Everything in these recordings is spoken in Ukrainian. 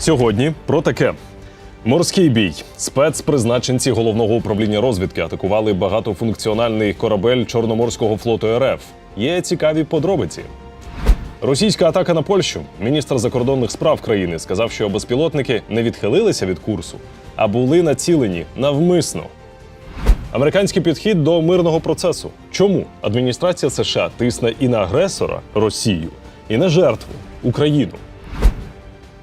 Сьогодні про таке. Морський бій. Спецпризначенці головного управління розвідки атакували багатофункціональний корабель Чорноморського флоту РФ. Є цікаві подробиці. Російська атака на Польщу. Міністр закордонних справ країни сказав, що безпілотники не відхилилися від курсу, а були націлені навмисно. Американський підхід до мирного процесу. Чому адміністрація США тисне і на агресора Росію, і на жертву Україну?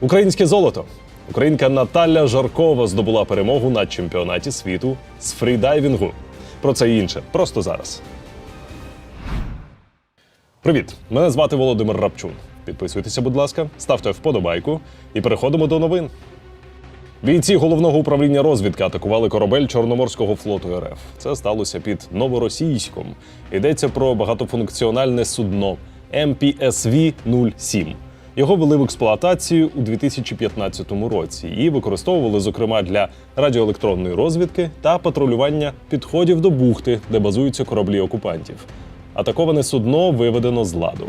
Українське золото. Українка Наталя Жаркова здобула перемогу на чемпіонаті світу з фрідайвінгу. Про це і інше просто зараз. Привіт! Мене звати Володимир Рапчун. Підписуйтеся, будь ласка, ставте вподобайку і переходимо до новин. Бійці головного управління розвідки атакували корабель Чорноморського флоту РФ. Це сталося під новоросійськом. Йдеться про багатофункціональне судно МПСВ 07 Його вели в експлуатацію у 2015 році і використовували, зокрема, для радіоелектронної розвідки та патрулювання підходів до бухти, де базуються кораблі окупантів. Атаковане судно виведено з ладу.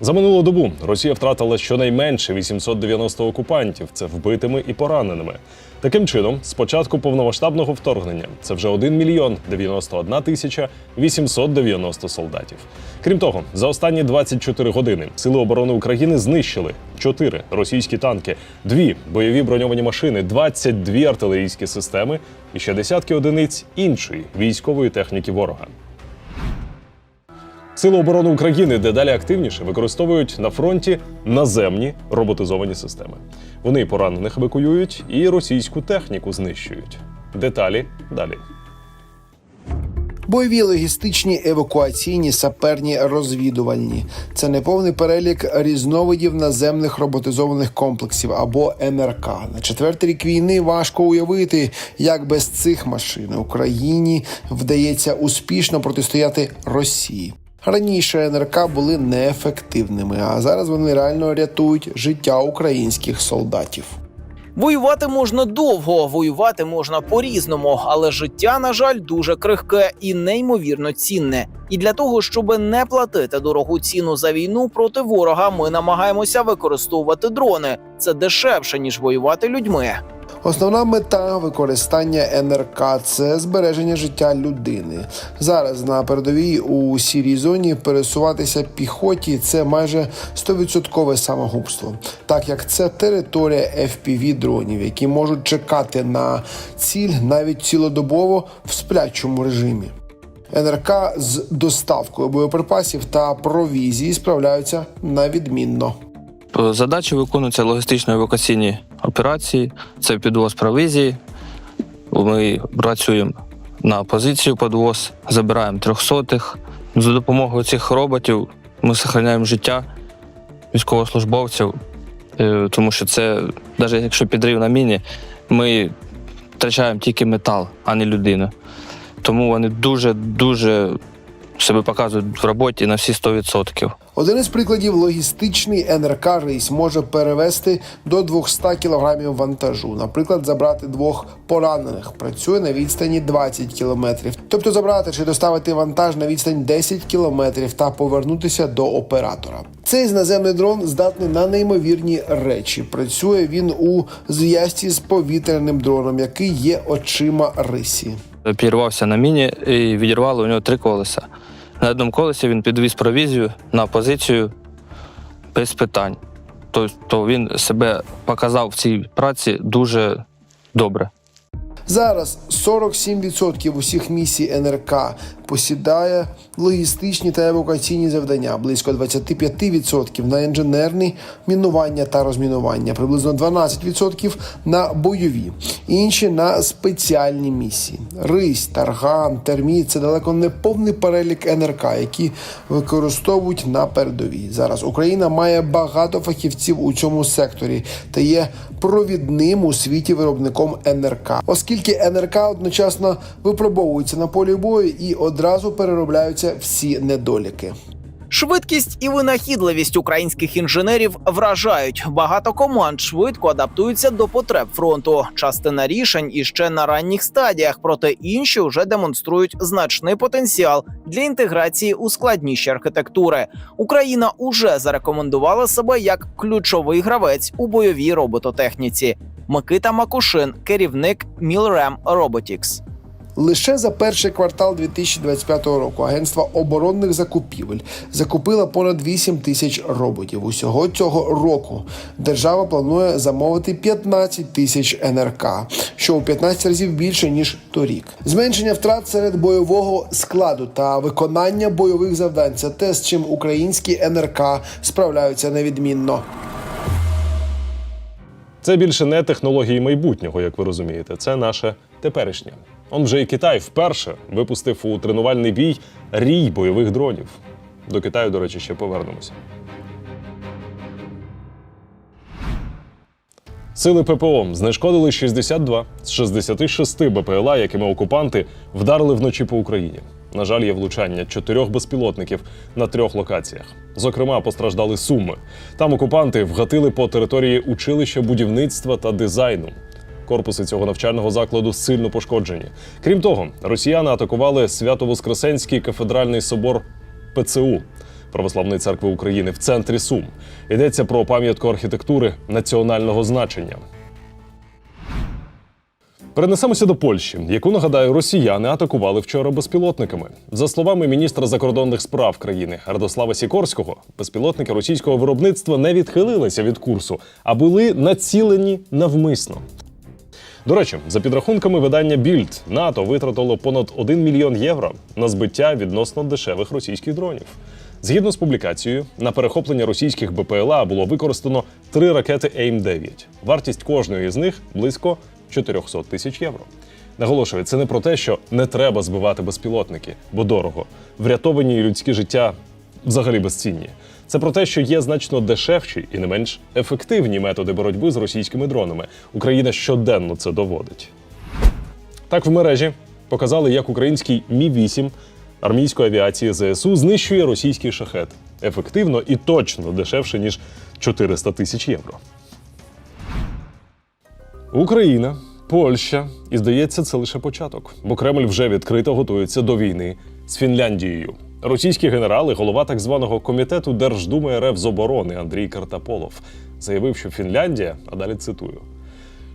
За минулу добу Росія втратила щонайменше 890 окупантів. Це вбитими і пораненими. Таким чином, з початку повномасштабного вторгнення це вже 1 мільйон 91 тисяча 890 солдатів. Крім того, за останні 24 години Сили оборони України знищили 4 російські танки, 2 бойові броньовані машини, 22 артилерійські системи і ще десятки одиниць іншої військової техніки ворога. Сили оборони України дедалі активніше використовують на фронті наземні роботизовані системи. Вони поранених евакуюють і російську техніку знищують. Деталі далі. Бойові логістичні, евакуаційні, саперні, розвідувальні це неповний перелік різновидів наземних роботизованих комплексів або НРК. На четвертий рік війни важко уявити, як без цих машин Україні вдається успішно протистояти Росії. Раніше НРК були неефективними, а зараз вони реально рятують життя українських солдатів. Воювати можна довго, воювати можна по-різному, але життя, на жаль, дуже крихке і неймовірно цінне. І для того, щоб не платити дорогу ціну за війну проти ворога, ми намагаємося використовувати дрони. Це дешевше ніж воювати людьми. Основна мета використання НРК це збереження життя людини. Зараз на передовій у сірій зоні пересуватися піхоті це майже 100% самогубство, так як це територія fpv дронів, які можуть чекати на ціль навіть цілодобово в сплячому режимі. НРК з доставкою боєприпасів та провізії справляються на відмінно. Задачі виконуються логістично-евакуаційні операції, це підвоз провізії. Ми працюємо на позицію підвоз, забираємо трьохсотих. За допомогою цих роботів ми зберігаємо життя військовослужбовців, е, тому що це, навіть якщо підрив на міні, ми втрачаємо тільки метал, а не людину. Тому вони дуже-дуже себе показують в роботі на всі 100%. Один із прикладів логістичний НРК рейс може перевести до 200 кг вантажу. Наприклад, забрати двох поранених працює на відстані 20 км. Тобто забрати чи доставити вантаж на відстань 10 км та повернутися до оператора. Цей наземний дрон здатний на неймовірні речі. Працює він у зв'язці з повітряним дроном, який є очима рисі. Підірвався на міні і відірвало у нього три колеса. На одному колесі він підвіз провізію на позицію без питань. Тобто він себе показав в цій праці дуже добре. Зараз 47% усіх місій НРК посідає логістичні та евакуаційні завдання, близько 25% на інженерні мінування та розмінування, приблизно 12% на бойові, інші на спеціальні місії. Рись, тарган, терміт це далеко не повний перелік НРК, які використовують на передовій. Зараз Україна має багато фахівців у цьому секторі та є провідним у світі виробником НРК, оскільки НРК одночасно випробовуються на полі бою і одразу переробляються всі недоліки. Швидкість і винахідливість українських інженерів вражають. Багато команд швидко адаптуються до потреб фронту. Частина рішень іще на ранніх стадіях, проте інші вже демонструють значний потенціал для інтеграції у складніші архітектури. Україна уже зарекомендувала себе як ключовий гравець у бойовій робототехніці. Микита Макушин, керівник Milrem Robotics. Лише за перший квартал 2025 року Агентство оборонних закупівель закупило понад 8 тисяч роботів. Усього цього року держава планує замовити 15 тисяч НРК, що у 15 разів більше ніж торік. Зменшення втрат серед бойового складу та виконання бойових завдань це те, з чим українські НРК справляються невідмінно. Це більше не технології майбутнього, як ви розумієте, це наше теперішнє. Он вже і Китай вперше випустив у тренувальний бій рій бойових дронів. До Китаю, до речі, ще повернемося. Сили ППО знешкодили 62 з 66 БПЛА, якими окупанти вдарили вночі по Україні. На жаль, є влучання чотирьох безпілотників на трьох локаціях. Зокрема, постраждали Суми. Там окупанти вгатили по території училища будівництва та дизайну. Корпуси цього навчального закладу сильно пошкоджені. Крім того, росіяни атакували Свято-Воскресенський кафедральний собор ПЦУ Православної церкви України в центрі Сум. Йдеться про пам'ятку архітектури національного значення. Перенесемося до Польщі, яку нагадаю, росіяни атакували вчора безпілотниками. За словами міністра закордонних справ країни Радослава Сікорського, безпілотники російського виробництва не відхилилися від курсу, а були націлені навмисно. До речі, за підрахунками видання Більд, НАТО витратило понад 1 мільйон євро на збиття відносно дешевих російських дронів. Згідно з публікацією, на перехоплення російських БПЛА було використано три ракети AIM-9. Вартість кожної з них близько 400 тисяч євро. Наголошую, це не про те, що не треба збивати безпілотники, бо дорого. Врятовані людські життя взагалі безцінні. Це про те, що є значно дешевші і не менш ефективні методи боротьби з російськими дронами. Україна щоденно це доводить. Так в мережі показали, як український Мі 8 армійської авіації ЗСУ знищує російський шахет ефективно і точно дешевше ніж 400 тисяч євро. Україна, Польща, і здається, це лише початок, бо Кремль вже відкрито готується до війни з Фінляндією. Російські генерали, голова так званого комітету Держдуми РФ з оборони Андрій Картаполов заявив, що Фінляндія, а далі цитую,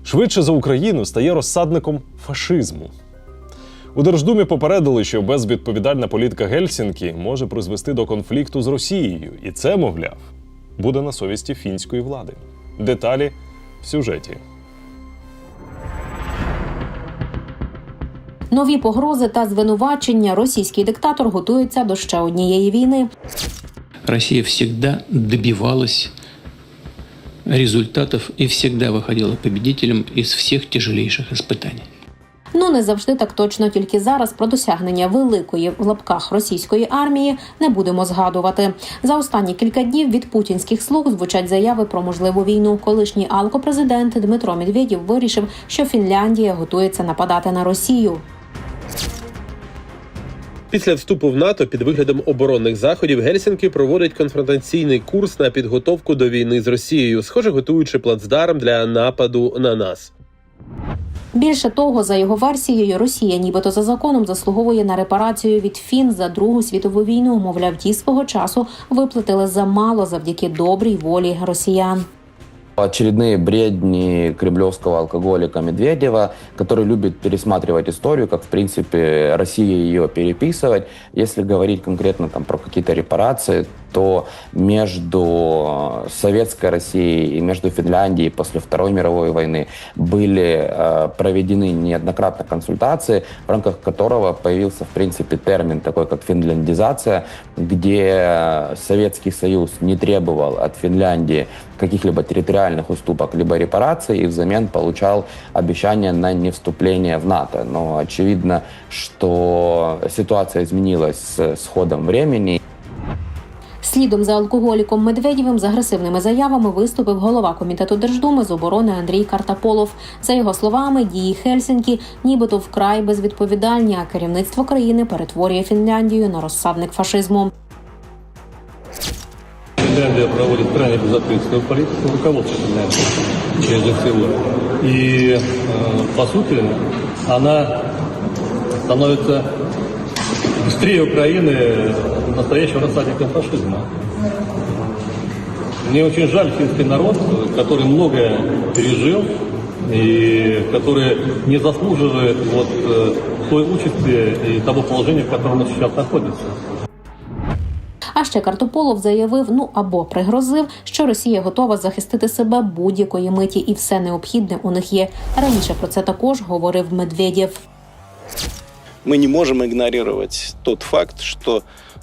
швидше за Україну стає розсадником фашизму. У Держдумі попередили, що безвідповідальна політика Гельсінкі може призвести до конфлікту з Росією, і це, мовляв, буде на совісті фінської влади. Деталі в сюжеті. Нові погрози та звинувачення. Російський диктатор готується до ще однієї війни. Россия всегда добивалась результатов и всегда выходила победителем из всех тяжелейших испытаний. Ну не завжди так точно, тільки зараз про досягнення великої в лапках російської армії не будемо згадувати. За останні кілька днів від путінських слуг звучать заяви про можливу війну. Колишній алкопрезидент Дмитро Медведєв вирішив, що Фінляндія готується нападати на Росію. Після вступу в НАТО під виглядом оборонних заходів Гельсінки проводить конфронтаційний курс на підготовку до війни з Росією, схоже, готуючи плацдарм для нападу на нас. Більше того, за його версією, Росія, нібито за законом, заслуговує на репарацію від фін за Другу світову війну. Мовляв, ті свого часу виплатили замало завдяки добрій волі росіян. Очередные бредни кремлевского алкоголика Медведева, который любит пересматривать историю, как, в принципе, Россия ее переписывать. Если говорить конкретно там, про какие-то репарации, то между Советской Россией и между Финляндией после Второй мировой войны были э, проведены неоднократно консультации, в рамках которого появился, в принципе, термин такой, как финляндизация, где Советский Союз не требовал от Финляндии каких-либо территориальных уступок, либо репараций, и взамен получал обещание на невступление в НАТО. Но очевидно, что ситуация изменилась с, ходом времени. Слідом за алкоголіком Медведєвим з агресивними заявами виступив голова комітету Держдуми з оборони Андрій Картаполов. За його словами, дії Хельсінкі нібито вкрай безвідповідальні, а керівництво країни перетворює Фінляндію на розсадник фашизму. Финляндия проводит крайне безответственную политику, руководство Финляндии прежде всего. И, э, по сути, она становится быстрее Украины настоящим рассадником фашизма. Мне очень жаль финский народ, который многое пережил и который не заслуживает вот э, той участи и того положения, в котором он сейчас находится. А ще Картополов заявив, ну або пригрозив, що Росія готова захистити себе будь-якої миті, і все необхідне у них є. Раніше про це також говорив Медведєв. мы не можем игнорировать тот факт, что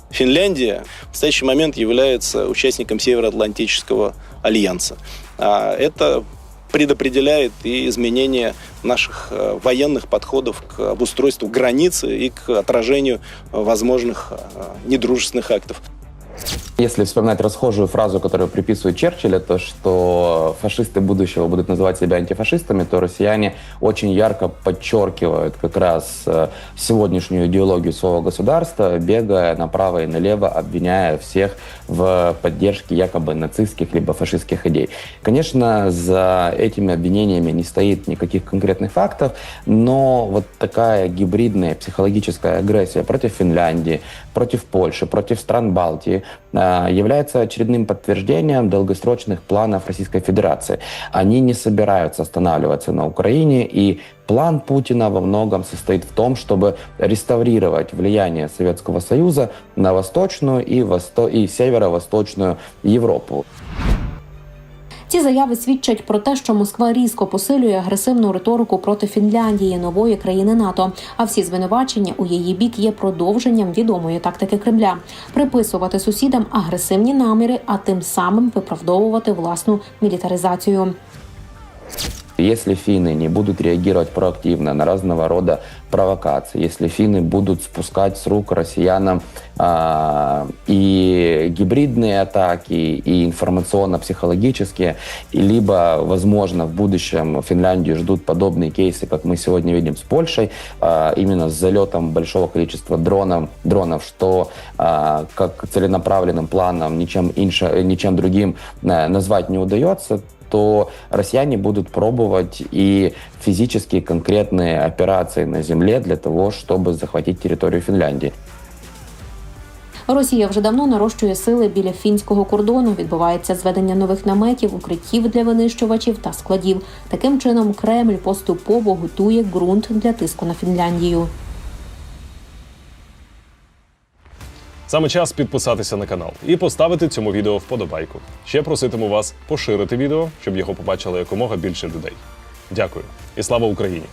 Финляндия в настоящий момент является участником Североатлантического альянса. А это предопределяет и изменение наших э, военных подходов к обустройству границы и к отражению э, возможных э, недружественных актов. you Если вспоминать расхожую фразу, которую приписывают Черчиллю, то что фашисты будущего будут называть себя антифашистами, то россияне очень ярко подчеркивают как раз э, сегодняшнюю идеологию своего государства, бегая направо и налево, обвиняя всех в поддержке якобы нацистских либо фашистских идей. Конечно, за этими обвинениями не стоит никаких конкретных фактов, но вот такая гибридная психологическая агрессия против Финляндии, против Польши, против стран Балтии э, является очередным подтверждением долгосрочных планов Российской Федерации. Они не собираются останавливаться на Украине, и план Путина во многом состоит в том, чтобы реставрировать влияние Советского Союза на восточную и, восто... и северо-восточную Европу. Ці заяви свідчать про те, що Москва різко посилює агресивну риторику проти Фінляндії, нової країни НАТО. А всі звинувачення у її бік є продовженням відомої тактики Кремля приписувати сусідам агресивні наміри, а тим самим виправдовувати власну мілітаризацію. Если финны не будут реагировать проактивно на разного рода провокации, если финны будут спускать с рук россиянам а, и гибридные атаки, и информационно-психологические, и либо, возможно, в будущем Финляндию ждут подобные кейсы, как мы сегодня видим с Польшей, а, именно с залетом большого количества дронов, дронов что а, как целенаправленным планом ничем, инше, ничем другим а, назвать не удается, то россияне будут пробовать и физические конкретные операции на земле для того, чтобы захватить территорию Финляндии. Росія вже давно нарощує сили біля фінського кордону. Відбувається зведення нових наметів, укриттів для винищувачів та складів. Таким чином, Кремль поступово готує ґрунт для тиску на Фінляндію. Саме час підписатися на канал і поставити цьому відео вподобайку. Ще проситиму вас поширити відео, щоб його побачили якомога більше людей. Дякую і слава Україні!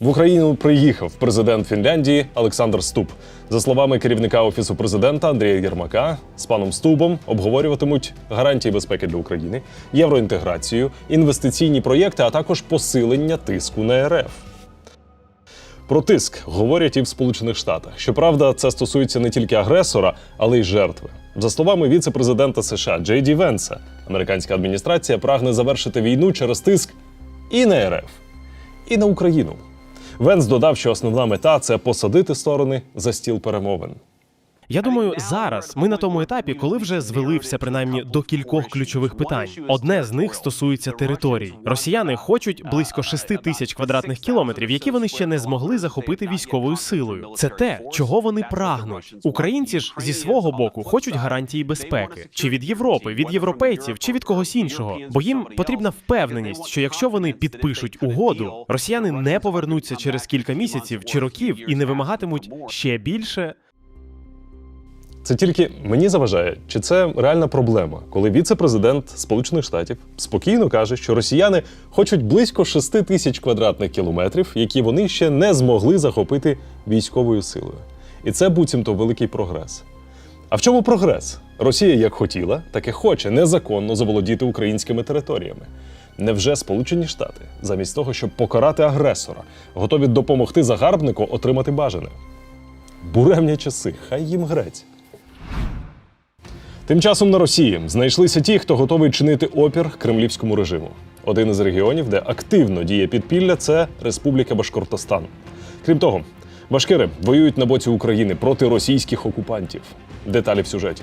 В Україну приїхав президент Фінляндії Олександр Ступ. За словами керівника офісу президента Андрія Єрмака, з паном Стубом обговорюватимуть гарантії безпеки для України, євроінтеграцію, інвестиційні проєкти, а також посилення тиску на РФ. Про тиск говорять і в Сполучених Штатах. Щоправда, це стосується не тільки агресора, але й жертви. За словами віце-президента США Джей Ді Венса, американська адміністрація прагне завершити війну через тиск і на РФ, і на Україну. Венс додав, що основна мета це посадити сторони за стіл перемовин. Я думаю, зараз ми на тому етапі, коли вже звели все принаймні до кількох ключових питань. Одне з них стосується територій. Росіяни хочуть близько 6 тисяч квадратних кілометрів, які вони ще не змогли захопити військовою силою. Це те, чого вони прагнуть. Українці ж зі свого боку хочуть гарантії безпеки, чи від Європи, від європейців, чи від когось іншого. Бо їм потрібна впевненість, що якщо вони підпишуть угоду, росіяни не повернуться через кілька місяців чи років і не вимагатимуть ще більше. Це тільки мені заважає, чи це реальна проблема, коли віце-президент Сполучених Штатів спокійно каже, що росіяни хочуть близько 6 тисяч квадратних кілометрів, які вони ще не змогли захопити військовою силою. І це буцімто великий прогрес. А в чому прогрес? Росія як хотіла, так і хоче незаконно заволодіти українськими територіями. Невже Сполучені Штати, замість того, щоб покарати агресора, готові допомогти загарбнику отримати бажане? Буремні часи, хай їм грець. Тим часом на Росії знайшлися ті, хто готовий чинити опір кремлівському режиму. Один із регіонів, де активно діє підпілля, це Республіка Башкортостан. Крім того, башкири воюють на боці України проти російських окупантів. Деталі в сюжеті.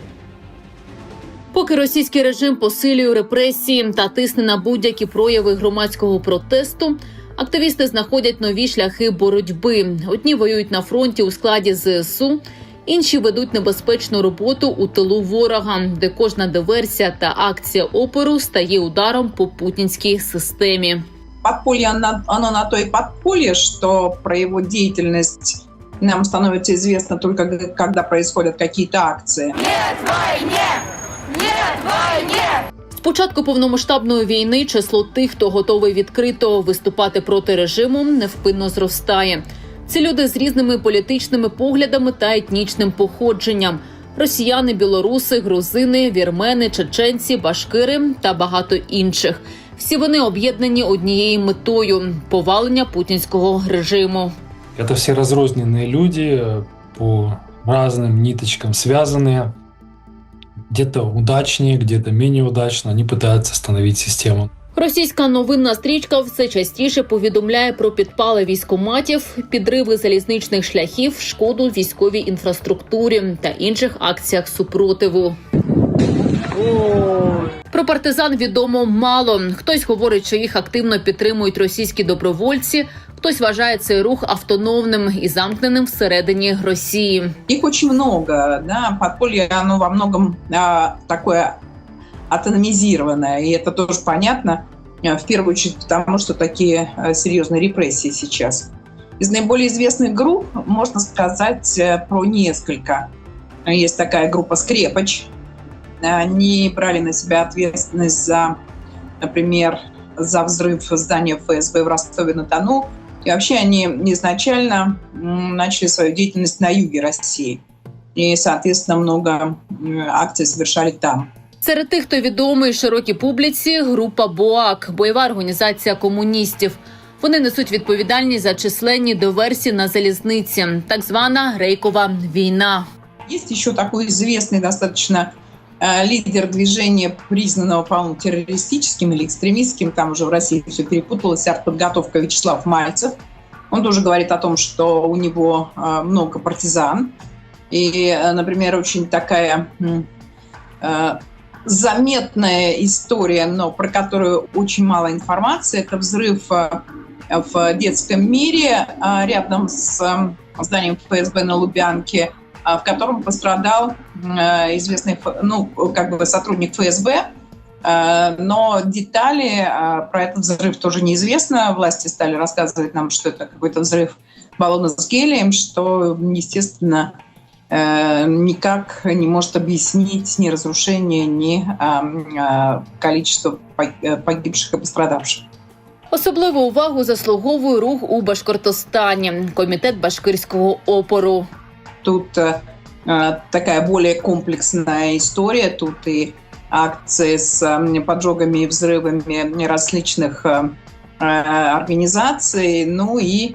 Поки російський режим посилює репресії та тисне на будь-які прояви громадського протесту, активісти знаходять нові шляхи боротьби. Одні воюють на фронті у складі ЗСУ, інші ведуть небезпечну роботу у тилу ворога, де кожна диверсія та акція опору стає ударом по путінській системі. подполье, оно, оно на то и подполье, что про его деятельность нам становится известно только когда происходят какие-то акции. З початку повномасштабної війни число тих, хто готовий відкрито виступати проти режиму, невпинно зростає. Ці люди з різними політичними поглядами та етнічним походженням: росіяни, білоруси, грузини, вірмени, чеченці, башкири та багато інших. Всі вони об'єднані однією метою повалення путінського режиму. Это все разрозненные люди, э, по разным ниточкам связанные. Где-то удачнее, где-то менее удачно. Они пытаются остановить систему. Російська новинна стрічка все частіше повідомляє про підпали військоматів, підриви залізничних шляхів, шкоду військовій інфраструктурі та інших акціях супротиву. Про партизан відомо мало. Хтось говорить, що їх активно підтримують російські добровольці. Хтось вважає цей рух автономним і замкненим всередині Росії. Их очень много, да, подполье, оно во многом а, такое автономизированное, и это тоже понятно, а, в первую очередь потому, что такие а, серьезные репрессии сейчас. Из наиболее известных групп можно сказать э, про несколько. Есть такая группа «Скрепоч». Они брали на себя ответственность за, например, за взрыв здания ФСБ в Ростове-на-Дону. И вообще они изначально начали свою деятельность на юге России. И, соответственно, много акций совершали там. Серед тих, хто відомий широкій публіці, група БОАК, бойова організація комуністів. Вони несуть відповідальність за численні диверсії на залізниці, так звана рейкова війна. Есть еще такой известный достаточно э, лидер движения, признанного, по-моему, террористическим или экстремистским, там уже в России все перепуталось, артподготовка Вячеслав Мальцев. Он тоже говорит о том, что у него э, много партизан. И, э, например, очень такая м, э, заметная история, но про которую очень мало информации, это взрыв э, в детском мире э, рядом с э, зданием ФСБ на Лубянке, в котором пострадал известный, ну, как бы сотрудник ФСБ, но детали про этот взрыв тоже неизвестно. Власти стали рассказывать нам, что это какой-то взрыв баллона с гелием, что, естественно, никак не может объяснить ни разрушение, ни э, э, количество пог- э, погибших и пострадавших. Особливу увагу заслуговує рух у Башкортостані, комітет башкирського опору. Тут э, э, такая более комплексная история. Тут и акции с э, поджогами и взрывами различных э, э, организаций, ну и э,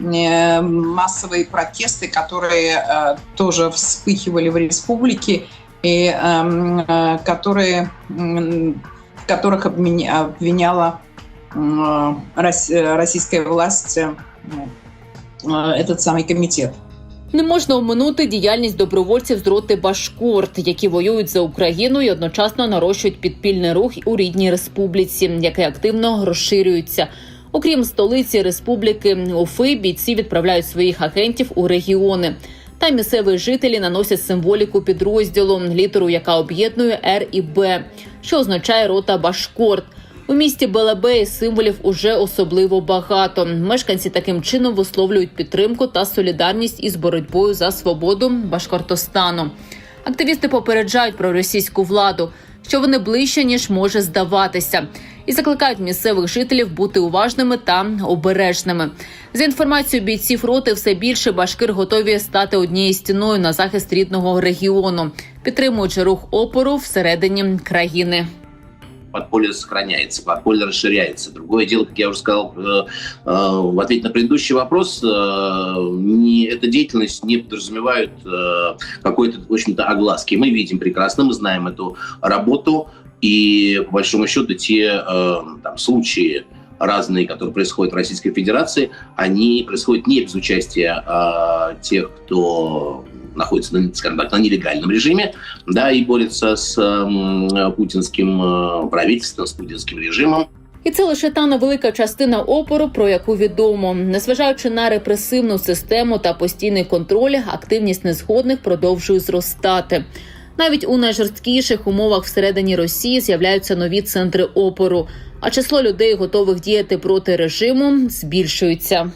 массовые протесты, которые э, тоже вспыхивали в республике и эм, э, которые, м, в которых обвиня- обвиняла э, рос- э, российская власть э, э, этот самый комитет. Не можна оминути діяльність добровольців з роти Башкорт, які воюють за Україну і одночасно нарощують підпільний рух у рідній республіці, який активно розширюється. Окрім столиці республіки Уфи, бійці відправляють своїх агентів у регіони. Там місцеві жителі наносять символіку підрозділу, літеру, яка об'єднує Р і Б, що означає рота Башкорт. У місті Белебеї символів уже особливо багато. Мешканці таким чином висловлюють підтримку та солідарність із боротьбою за свободу Башкортостану. Активісти попереджають про російську владу, що вони ближче ніж може здаватися, і закликають місцевих жителів бути уважними та обережними. За інформацією бійців роти, все більше башкир готові стати однією стіною на захист рідного регіону, підтримуючи рух опору всередині країни. подполье сохраняется, подполье расширяется. Другое дело, как я уже сказал э, э, в ответе на предыдущий вопрос, э, не, эта деятельность не подразумевает э, какой-то, в общем-то, огласки. Мы видим прекрасно, мы знаем эту работу, и по большому счету те э, там, случаи разные, которые происходят в Российской Федерации, они происходят не без участия э, тех, кто находится, на, скажем так, на нелегальном режиме, да, и борется с м, путинским э, правительством, с путинским режимом. І це лише та невелика частина опору, про яку відомо. Незважаючи на репресивну систему та постійний контроль, активність незгодних продовжує зростати. Навіть у найжорсткіших умовах всередині Росії з'являються нові центри опору, а число людей, готових діяти проти режиму, збільшується.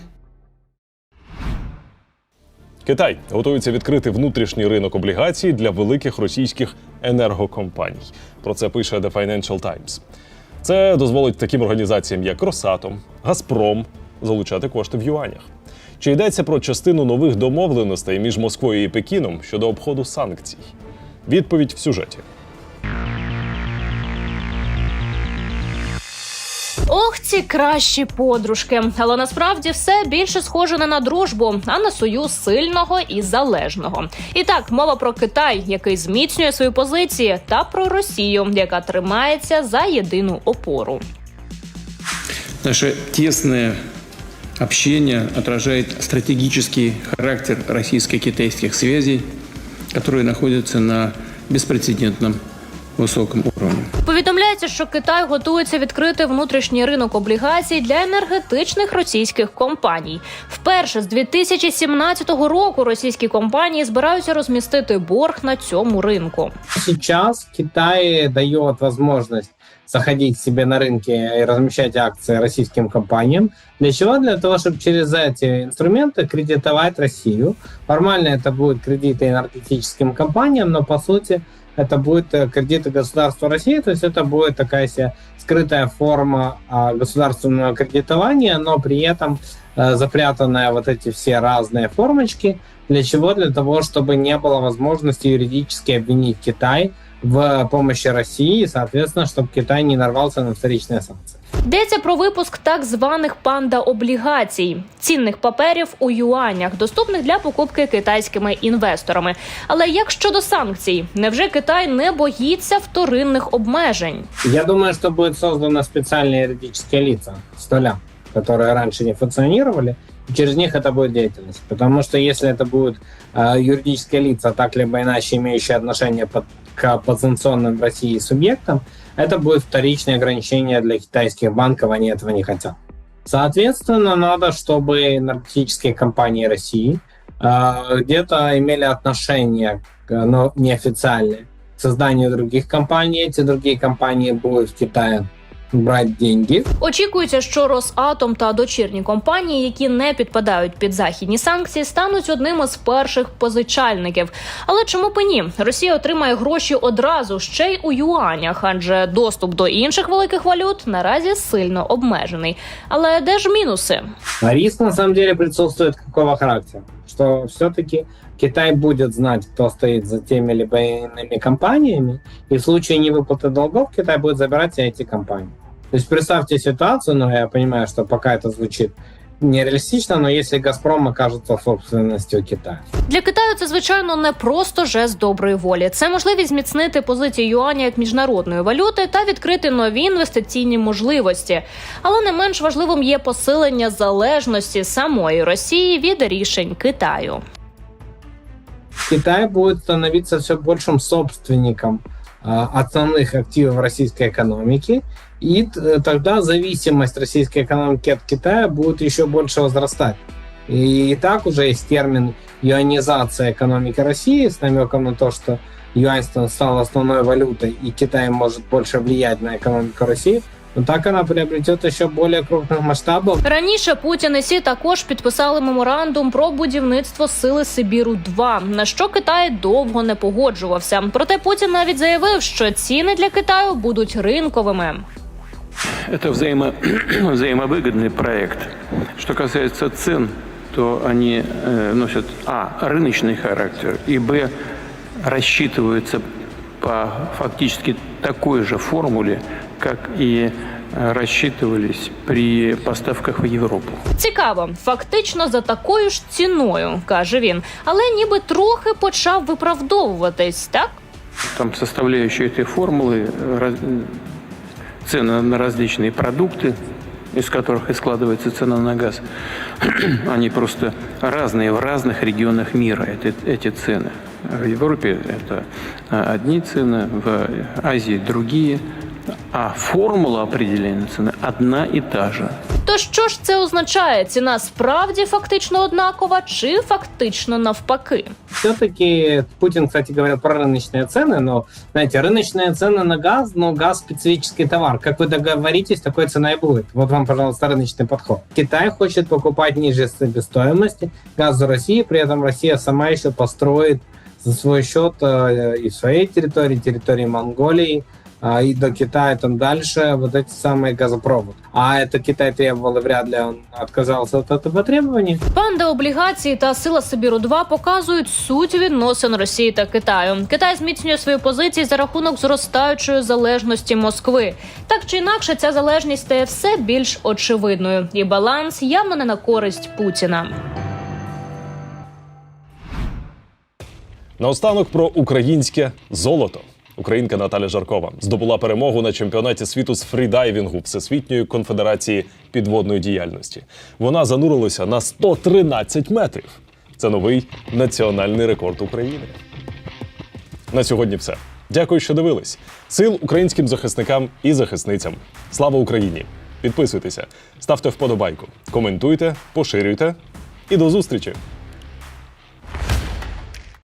Китай готується відкрити внутрішній ринок облігацій для великих російських енергокомпаній. Про це пише The Financial Times. Це дозволить таким організаціям, як Росатом, Газпром, залучати кошти в юанях. Чи йдеться про частину нових домовленостей між Москвою і Пекіном щодо обходу санкцій? Відповідь в сюжеті. Ох, ці кращі подружки. Але насправді все більше схоже не на дружбу, а на союз сильного і залежного. І так, мова про Китай, який зміцнює свої позиції, та про Росію, яка тримається за єдину опору. Наше тесное общение отражает стратегический характер российско-китайских связей, которые находятся на беспрецедентном високому уровне. Повідомляється, що Китай готується відкрити внутрішній ринок облігацій для енергетичних російських компаній. Вперше з 2017 року російські компанії збираються розмістити борг на цьому ринку. Сейчас Китай дає возможность заходить себе на рынке и размещать акции российским компаниям. Для чего? Для того, чтобы через эти инструменты кредитовать Россию. Формально это будут кредиты энергетическим компаниям, но по сути это будет э, кредиты государства России, то есть это будет такая себе скрытая форма а, государственного кредитования, но при этом э, запрятанная вот эти все разные формочки. Для чего? Для того, чтобы не было возможности юридически обвинить Китай в помощи России, и, соответственно, чтобы Китай не нарвался на вторичные санкции. Йдеться про випуск так званих панда облігацій, цінних паперів у юанях, доступних для покупки китайськими інвесторами. Але як щодо санкцій, невже Китай не боїться вторинних обмежень? Я думаю, что будут созданы специальные юридические лица с нуля, которые раньше не функционировали, и через них это будет деятельность. Потому что если это будут э, юридические лица, так либо иначе имеющие отношение под, к подсанкционным в России субъектам, это будет вторичное ограничение для китайских банков, они этого не хотят. Соответственно, надо, чтобы энергетические компании России э, где-то имели отношение, но неофициальное, к созданию других компаний. Эти другие компании будут в Китае брать деньги. Очікується, що Росатом та дочірні компанії, які не підпадають під західні санкції, стануть одним із перших позичальників. Але чому б і ні? Росія отримає гроші одразу ще й у юанях, адже доступ до інших великих валют наразі сильно обмежений. Але де ж мінуси? Риск на самом деле присутствует какого характера? Что все-таки Китай будет знать, кто стоит за теми либо иными компаниями, и в случае невыплаты долгов Китай будет забирать все эти компании. То есть представьте ситуацию, но я понимаю, что пока это звучит нереалистично, но если Газпром окажется собственностью Китая. Для Китаю це звичайно не просто жест доброї волі. Це можливість зміцнити позицію юаня як міжнародної валюти та відкрити нові інвестиційні можливості. Але не менш важливим є посилення залежності самої Росії від рішень Китаю. Китай будет становиться все большим собственником а, основных активов российской экономики, и т- тогда зависимость российской экономики от Китая будет еще больше возрастать. И, так уже есть термин юанизация экономики России с намеком на то, что юань ста- стал основной валютой, и Китай может больше влиять на экономику России. Но так она приобретет еще более крупных масштабов. Раніше Путін і Сі також підписали меморандум про будівництво сили Сибіру 2 на що Китай довго не погоджувався. Проте Путін навіть заявив, що ціни для Китаю будуть ринковими. Это взаимо... взаимовыгодный проект. Что касается цен, то они э, носят а. рыночный характер, и б. рассчитываются по фактически такой же формуле, как и э, рассчитывались при поставках в Европу. Цікаво, фактично за такою ж ціною, каже він, але ніби трохи почав виправдовуватись, так? Там составляющие этой формулы э, раз- цены на различные продукты, из которых и складывается цена на газ, они просто разные в разных регионах мира, эти, эти цены. В Европе это а, одни цены, в Азии другие, а формула определения цены одна и та же. То що ж це означає? Ціна справді фактично однакова чи фактично навпаки? Все-таки Путин, кстати, говорил про рыночные цены, но, знаете, рыночные цены на газ, но газ специфический товар. Как вы договоритесь, такой цена и будет. Вот вам, пожалуйста, рыночный подход. Китай хочет покупать ниже себестоимости газ за России, при этом Россия сама еще построит за свой счет э, и своей территории, территории Монголии, а, и до Китая там дальше вот эти самые газопроводы. А это Китай требовал, и вряд ли он отказался от этого требования. Панда облігації та сила Сибіру 2 показують суть відносин Росії та Китаю. Китай зміцнює свої позиції за рахунок зростаючої залежності Москви. Так чи інакше, ця залежність стає все більш очевидною, і баланс явно не на користь Путіна. Наостанок про українське золото. Українка Наталя Жаркова здобула перемогу на чемпіонаті світу з фрідайвінгу Всесвітньої конфедерації підводної діяльності. Вона занурилася на 113 метрів. Це новий національний рекорд України. На сьогодні все. Дякую, що дивились. Сил українським захисникам і захисницям. Слава Україні! Підписуйтеся, ставте вподобайку, коментуйте, поширюйте і до зустрічі!